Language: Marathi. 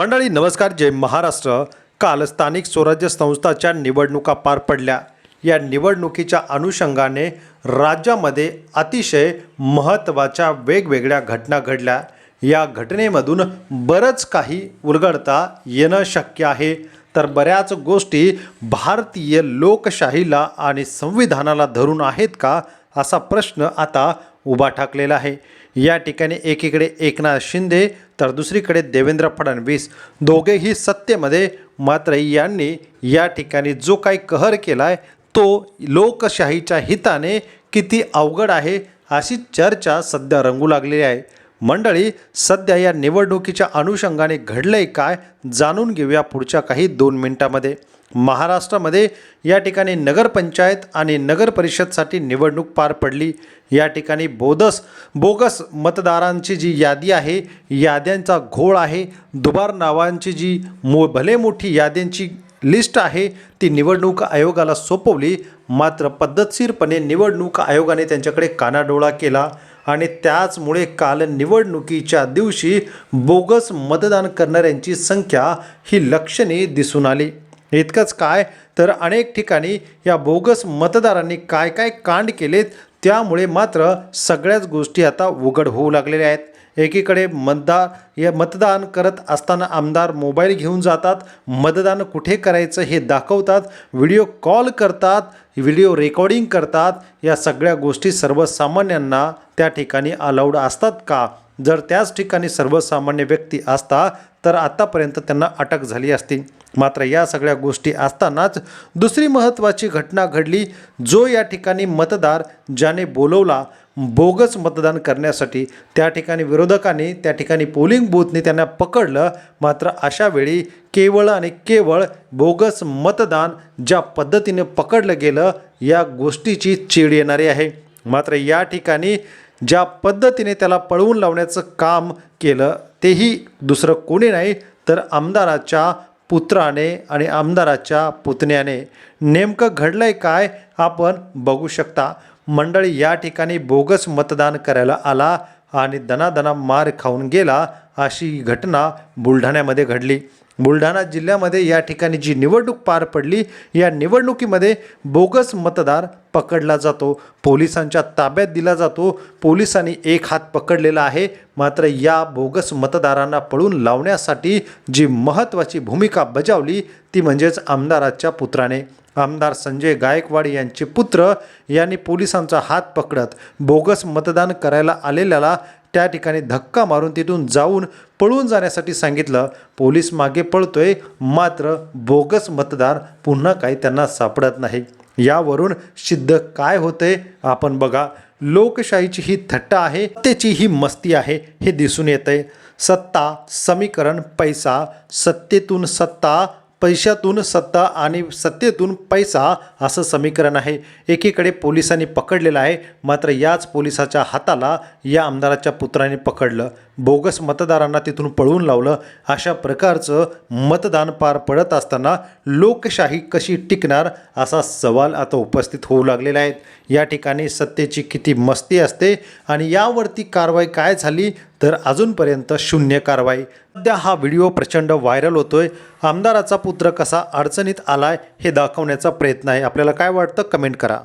मंडळी नमस्कार. जय महाराष्ट्र. काल स्थानिक स्वराज्य संस्थाच्या निवडणुका पार पडल्या. या निवडणुकीच्या अनुषंगाने राज्यामध्ये अतिशय महत्त्वाच्या वेगवेगळ्या घटना घडल्या. या घटनेमधून बरंच काही उलगडता येणं शक्य आहे. तर बऱ्याच गोष्टी भारतीय लोकशाहीला आणि संविधानाला धरून आहेत का असा प्रश्न आता उभा ठाकलेला आहे. या ठिकाणी एकीकडे एकनाथ शिंदे तर दुसरीकडे देवेंद्र फडणवीस. दोघेही सत्तेमध्ये मात्र यांनी या ठिकाणी जो काही कहर केला आहे तो लोकशाहीच्या हिताने किती अवघड आहे अशी चर्चा सध्या रंगू लागलेली आहे. मंडळी सध्या या निवडणुकीच्या अनुषंगाने घडलंय काय जाणून घेऊया पुढच्या काही दोन मिनिटामध्ये. महाराष्ट्रामध्ये या ठिकाणी नगरपंचायत आणि नगरपरिषदसाठी निवडणूक पार पडली. या ठिकाणी बोदस बोगस मतदारांची जी यादी आहे याद्यांचा घोळ आहे. दुबार नावांची जी मो भले मोठी याद्यांची लिस्ट आहे ती निवडणूक आयोगाला सोपवली. मात्र पद्धतशीरपणे निवडणूक आयोगाने त्यांच्याकडे कानाडोळा केला. आणि त्याचमुळे काल निवडणुकीच्या दिवशी बोगस मतदान करणाऱ्यांची संख्या ही लक्षणीय दिसून आली. इतकंच काय तर अनेक ठिकाणी या बोगस मतदारांनी काय काय कांड केलेत त्यामुळे मात्र सगळ्याच गोष्टी आता उघड होऊ लागलेल्या आहेत. एकीकडे मतदार या मतदान करत असताना आमदार मोबाईल घेऊन जातात. मतदान कुठे करायचं हे दाखवतात. व्हिडिओ कॉल करतात. व्हिडिओ रेकॉर्डिंग करतात. या सगळ्या गोष्टी सर्वसामान्यांना त्या ठिकाणी अलाउड असतात का? जर त्याच ठिकाणी सर्वसामान्य व्यक्ती असता तर आत्तापर्यंत त्यांना अटक झाली असती. मात्र या सगळ्या गोष्टी असतानाच दुसरी महत्त्वाची घटना घडली. जो या ठिकाणी मतदार ज्याने बोलवला बोगस मतदान करण्यासाठी त्या ठिकाणी विरोधकांनी त्या ठिकाणी पोलिंग बूथने त्यांना पकडलं. मात्र अशा वेळी केवळ आणि केवळ बोगस मतदान ज्या पद्धतीने पकडलं गेलं या गोष्टीची चीड येणारी आहे. मात्र या ठिकाणी ज्या पद्धतीने त्याला पळवून लावण्याचं काम केलं तेही दुसरं कोणी नाही तर आमदाराच्या पुत्राने आणि आमदाराच्या पुतण्याने. नेमकं घडलं आहे काय आपण बघू शकता. मंडळी या ठिकाणी बोगस मतदान करायला आला आणि दनादना मार खाऊन गेला अशी घटना बुलढाण्यामध्ये घडली. बुलढाणा जिल्ह्यामध्ये या ठिकाणी जी निवडणूक पार पडली या निवडणुकीमध्ये बोगस मतदार पकडला जातो. पोलिसांच्या ताब्यात दिला जातो. पोलिसांनी एक हात पकडलेला आहे. मात्र या बोगस मतदारांना पळून लावण्यासाठी जी महत्त्वाची भूमिका बजावली ती म्हणजेच आमदाराच्या पुत्राने. आमदार संजय गायकवाड यांचे पुत्र यांनी पोलिसांचा हात पकडत बोगस मतदान करायला आलेल्याला त्या ठिकाणी धक्का मारून तिथून जाऊन पळून जाण्यासाठी सांगितलं. पोलीस मागे पळतोय मात्र बोगस मतदार पुन्हा काही त्यांना सापडत नाही. यावरून सिद्ध काय होते आपण बघा. लोकशाहीची ही थट्टा आहे त्याची ही मस्ती आहे हे दिसून येतंय. सत्ता समीकरण पैसा सत्तेतून सत्ता पैशातून सत्ता आणि सत्तेतून पैसा असं समीकरण आहे. एकीकडे पोलिसांनी पकडलेलं आहे मात्र याच पोलिसाच्या हाताला या आमदाराच्या पुत्राने पकडलं. बोगस मतदारांना तिथून पळवून लावलं. अशा प्रकारचं मतदान पार पडत असताना लोकशाही कशी टिकणार असा सवाल आता उपस्थित होऊ लागलेला आहे या ठिकाणी सत्तेची किती मस्ती असते आणि यावरती कारवाई काय झाली तर अजूनपर्यंत शून्य कारवाई. सध्या हा व्हिडिओ प्रचंड व्हायरल होतोय. आमदाराचा पुत्र कसा अडचणीत आलाय हे दाखवण्याचा प्रयत्न आहे. आपल्याला काय वाटतं? कमेंट करा.